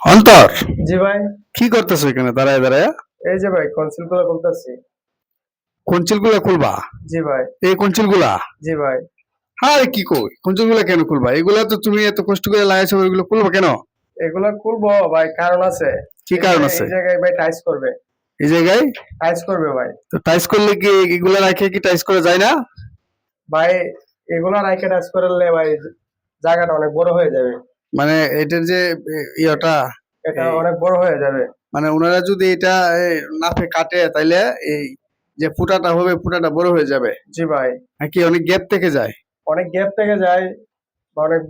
অন্তর। জি ভাই। কি করতেছো এখানে? দাঁড়ায় দাঁড়ায়। এই যে ভাই কনসিল করে বলতেছি কঞ্চিলগুলা খুলবা? জি ভাই। এই কঞ্চিলগুলা জি ভাই। হ্যাঁ কি কই? কঞ্চিলগুলা কেন খুলবা? এগুলা তো তুমি এত কষ্ট করে লাগাইছো এগুলো খুলবা কেন? এগুলা খুলবো ভাই কারণ আছে। কি কারণ আছে? এই জায়গায় ভাই টাইস করবে। এই জায়গায়? টাইস করবে ভাই। তো টাইস করলে কি এগুলা রাখে কি টাইস করা যায় না? ভাই এগুলা রাইকে টাইস করলে ভাই জায়গাটা অনেক বড় হয়ে যাবে। মানে এটার যে ইয়েটা এটা অনেক বড় হয়ে যাবে। মানে ওনারা যদি এটা নাফে কাটে তাইলে এই যে ফুটাটা হবে ফুটাটা বড় হয়ে যাবে। জি ভাই। নাকি অনেক গ্যাপ থেকে যায়? অনেক গ্যাপ থেকে যায় অনেক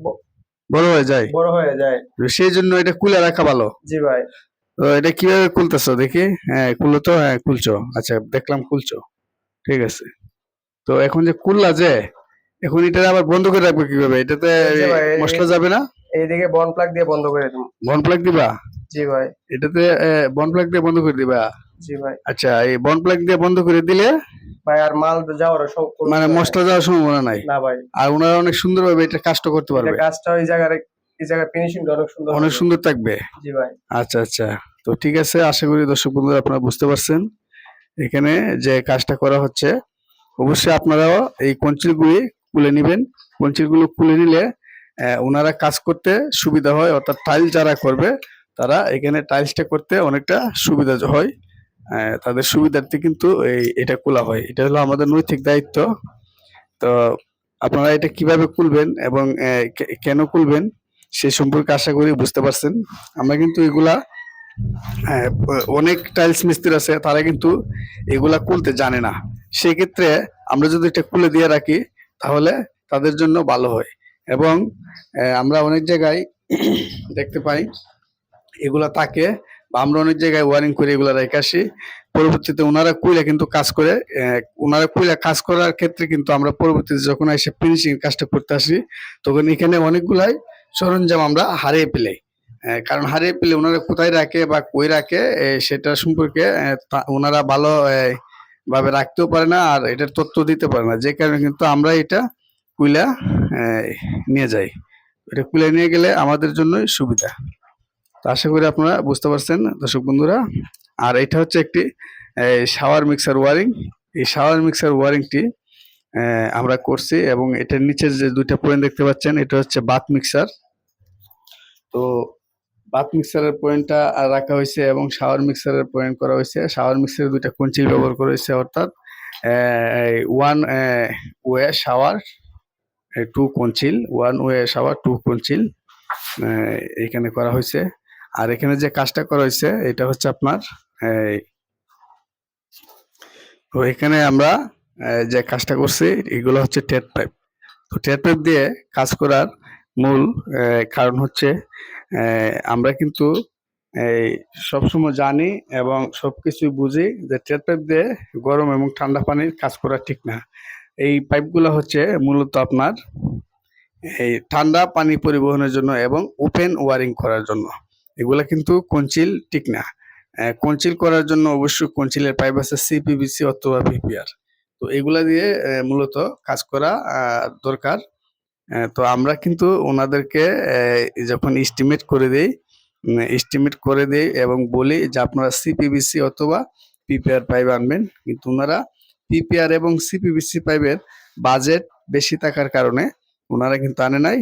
বড় হয়ে যায়? বড় হয়ে যায়। সেই জন্য এটা খুলে রাখা ভালো। জি ভাই। তো এটা কীভাবে খুলতেছো দেখি? হ্যাঁ খুললো তো হ্যাঁ খুলছো। আচ্ছা দেখলাম খুলছো। ঠিক আছে। তো এখন যে খুললা যে এখন এটা আবার বন্ধ করে রাখব কীভাবে? এটাতে মশলা যাবে না? এইদিকে বন প্লাগ দিয়ে বন্ধ করে দিন বন প্লাগ দিবা? জি ভাই। এটাতে বন প্লাগ দিয়ে বন্ধ করে দিবা? জি ভাই। আচ্ছা এই বন প্লাগ দিয়ে বন্ধ করে দিলে ভাই আর মাল যাওয়ার সব মানে মশলা যাওয়ার সম্ভাবনা নাই? না ভাই। আর ওনারা অনেক সুন্দর সুন্দরভাবে এটা কাজটা করতে পারবে? কাজটা ওই জায়গায় এই জায়গায় ফিনিশিং অনেক সুন্দর অনেক সুন্দর থাকবে? জি ভাই। আচ্ছা আচ্ছা। তো ঠিক আছে আশা করি দর্শক বন্ধুরা আপনারা বুঝতে পারছেন। এখানে যে কাজটা করা হচ্ছে অবশ্যই আপনারাও এই কঞ্চিলগুলি খুলে নেবেন। কঞ্চিলগুলো খুলে নিলে ওনারা কাজ করতে সুবিধা হয়, অর্থাৎ টাইল যারা করবে, তারা এখানে টাইলসটা করতে অনেকটা সুবিধা হয়। তাদের সুবিধার্থে কিন্তু এই এটা খোলা হয়। এটা হলো আমাদের নৈতিক দায়িত্ব। তো আপনারা এটা কীভাবে খুলবেন এবং কেন খুলবেন সে সম্পর্কে আশা করি বুঝতে পারছেন। আমরা কিন্তু এগুলা অনেক টাইলস মিস্ত্রি আছে, তারা কিন্তু এগুলা খুলতে জানে না। সেক্ষেত্রে আমরা যদি এটা খুলে দিয়ে রাখি, তাহলে তাদের জন্য ভালো হয়। এবং আমরা অনেক জায়গায় দেখতে পাই এগুলা তাকে বা আমরা অনেক জায়গায় ওয়ারিং করে এগুলা রেখে আসি। পরবর্তীতে ওনারা কুইলে কিন্তু কাজ করে ওনারা কুইলে কাজ করার ক্ষেত্রে কিন্তু আমরা পরবর্তীতে যখন এসে ফিনিশিং কাজটা করতে আসি তখন এখানে অনেকগুলাই সরঞ্জাম আমরা হারিয়ে আহ, কারণ হারিয়ে পেলে ওনারা কোথায় রাখে বা কই রাখে সেটা সম্পর্কে ওনারা ভালো ভাবে রাখতেও পারে না আর এটার তথ্য দিতে পারে না। যে কারণে কিন্তু আমরা এটা কুইলা নিয়ে যাই। এটা কুইলা নিয়ে গেলে আমাদের জন্যই সুবিধা। তো আশা করি আপনারা বুঝতে পারছেন, দর্শক বন্ধুরা। আর এটা হচ্ছে একটি শাওয়ার মিক্সার ওয়ারিং এই শাওয়ার মিক্সার ওয়ারিংটি আমরা করছি এবং এটার নিচের যে দুইটা পয়েন্ট দেখতে পাচ্ছেন, এটা হচ্ছে বাথ মিক্সার তো বাথ মিক্সারের পয়েন্টটা রাখা হয়েছে এবং শাওয়ার মিক্সারের পয়েন্ট করা হয়েছে। শাওয়ার মিক্সারের দুইটা কঞ্চিল ব্যবহার করা হয়েছে, অর্থাৎ ওয়ান ওয়ে শাওয়ার টু কঞ্চিল ওয়ান ওয়ে শাওয়ার টু আহ, এখানে করা হয়েছে। আর এখানে যে কাজটা করা হয়েছে এটা হচ্ছে আপনার তো এখানে আমরা যে কাজটা করছি এগুলো হচ্ছে টেট পাইপ। তো টেট পাইপ দিয়ে কাজ করার মূল কারণ হচ্ছে আমরা কিন্তু এই সবসময় জানি এবং সবকিছু বুঝি যে টেট পাইপ দিয়ে গরম এবং ঠান্ডা পানির কাজ করা ঠিক না। এই পাইপগুলো হচ্ছে মূলত আপনার এই ঠান্ডা পানি পরিবহনের জন্য এবং ওপেন ওয়ারিং করার জন্য। এগুলা কিন্তু কঞ্চিল ঠিক না। কঞ্চিল করার জন্য অবশ্যই কঞ্চিলের পাইপ আছে সিপিবিসি অথবা পিপিআর তো এগুলা দিয়ে মূলত কাজ করা দরকার। তো আমরা কিন্তু ওনাদেরকে যখন এস্টিমেট করে দেই এস্টিমেট করে দেই এবং বলি যে আপনারা সিপিবিসি অথবা পিপিআর পাইপ আনবেন, কিন্তু ওনারা পিপিআর এবং সিপিবিসি পাইপের বাজেট বেশি থাকার কারণে ওনারা কিন্তু আনে নাই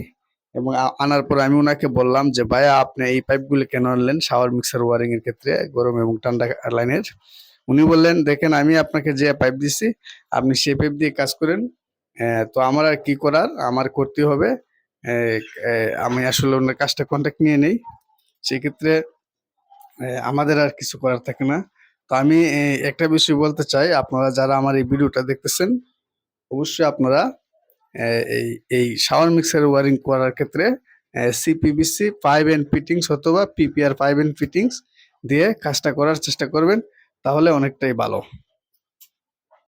এবং আনার পর আমি ওনাকে বললাম যে, ভাইয়া, আপনি এই পাইপগুলি কেন আনলেন? শাওয়ার মিক্সার ওয়ারিং এর ক্ষেত্রে গরম এবং ঠান্ডা লাইনের উনি বললেন, দেখেন, আমি আপনাকে যে পাইপ দিছি, আপনি সেই পাইপ দিয়ে কাজ করেন। তো আমার আর কি করার? আমার করতে হবে। আমি আসলে ওনার কাজটা কন্ট্যাক্ট নিয়ে নেই। সেক্ষেত্রে আমাদের আর কিছু করার থাকে না। তো আমি একটা বিষয় বলতে চাই। আপনারা যারা আমার এই ভিডিওটা দেখতেছেন, অবশ্যই আপনারা এই এই শাওয়ার মিক্সার ওয়ারিং করার ক্ষেত্রে সিপিবিসি ফাইভ এন্ড ফিটিংস অথবা পিপিআর ফাইভ এন্ড ফিটিংস দিয়ে কাজটা করার চেষ্টা করবেন, তাহলে অনেকটাই ভালো।